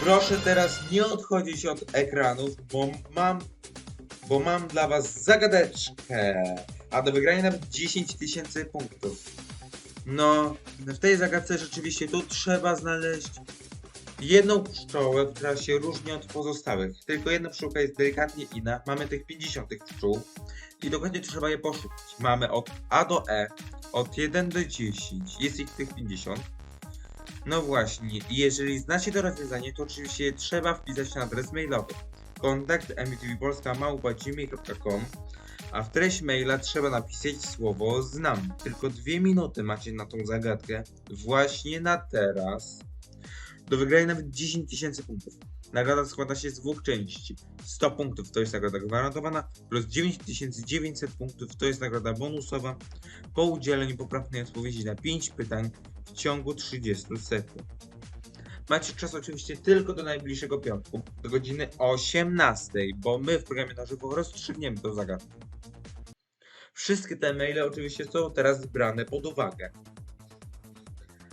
Proszę teraz nie odchodzić od ekranów, bo mam, bo mam dla was zagadeczkę. A do wygrania nawet 10 tysięcy punktów. No, w tej zagadce rzeczywiście tu trzeba znaleźć jedną pszczołę, która się różni od pozostałych. Tylko jedna pszczółka jest delikatnie inna. Mamy tych 50 tych pszczół i dokładnie trzeba je poszukać. Mamy od A do E, od 1 do 10. Jest ich tych 50. No właśnie, jeżeli znacie to rozwiązanie, to oczywiście trzeba wpisać na adres mailowy kontakt mtvpolska.gmail.com a w treść maila trzeba napisać słowo znam. Tylko dwie minuty macie na tą zagadkę właśnie na teraz. Do wygrania nawet 10 tysięcy punktów. Nagroda składa się z dwóch części. 100 punktów to jest nagroda gwarantowana, plus 9900 punktów to jest nagroda bonusowa po udzieleniu poprawnej odpowiedzi na 5 pytań w ciągu 30 sekund. Macie czas oczywiście tylko do najbliższego piątku, do godziny 18, bo my w programie na żywo rozstrzygniemy tę zagadkę. Wszystkie te maile oczywiście są teraz brane pod uwagę.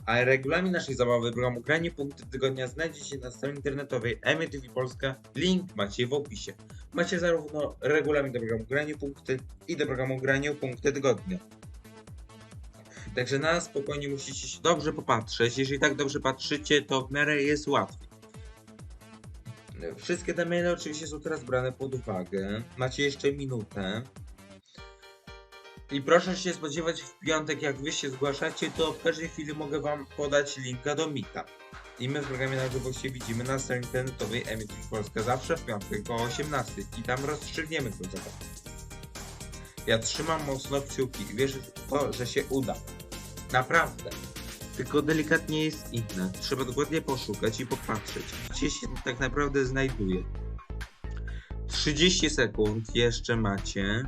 A regulamin naszej zabawy programu Granie Punkty Tygodnia znajdziecie na stronie internetowej MTV Polska. Link macie w opisie. Macie zarówno regulamin do programu Granie Punkty i do programu Granie Punkty Tygodnia. Także na spokojnie musicie się dobrze popatrzeć. Jeżeli tak dobrze patrzycie, to w miarę jest łatwiej. Wszystkie te maile oczywiście są teraz brane pod uwagę. Macie jeszcze minutę. I proszę się spodziewać w piątek, jak wy się zgłaszacie, to w każdej chwili mogę wam podać linka do Mita. I my w programie na żywo się widzimy na stronie internetowej MTV Polska zawsze w piątek o 18 i tam rozstrzygniemy tę zagadkę. Ja trzymam mocno kciuki i wierzę w to, że się uda. Naprawdę. Tylko delikatnie jest inne. Trzeba dokładnie poszukać i popatrzeć, gdzie się tak naprawdę znajduje. 30 sekund jeszcze macie.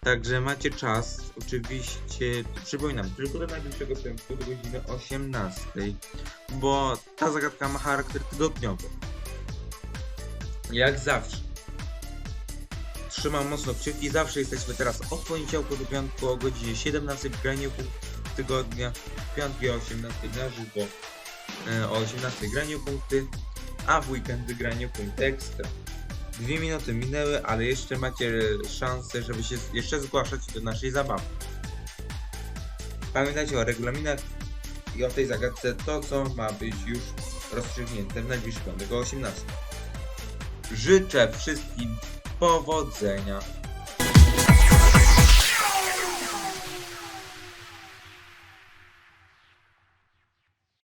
Także macie czas, oczywiście, przypominam, tylko do najbliższego piątku do godziny 18, bo ta zagadka ma charakter tygodniowy. Jak zawsze. Trzymam mocno kciuki, zawsze jesteśmy teraz od poniedziałku do piątku o godzinie 17 w graniu tygodnia, w piątki o 18 na żywo, o 18 graniu punkty, a w weekendy graniu punkty ekstra. Dwie minuty minęły, ale jeszcze macie szansę, żeby się jeszcze zgłaszać do naszej zabawy. Pamiętajcie o regulaminach i o tej zagadce, to co ma być już rozstrzygnięte w najbliższy piątek o 18. Życzę wszystkim powodzenia.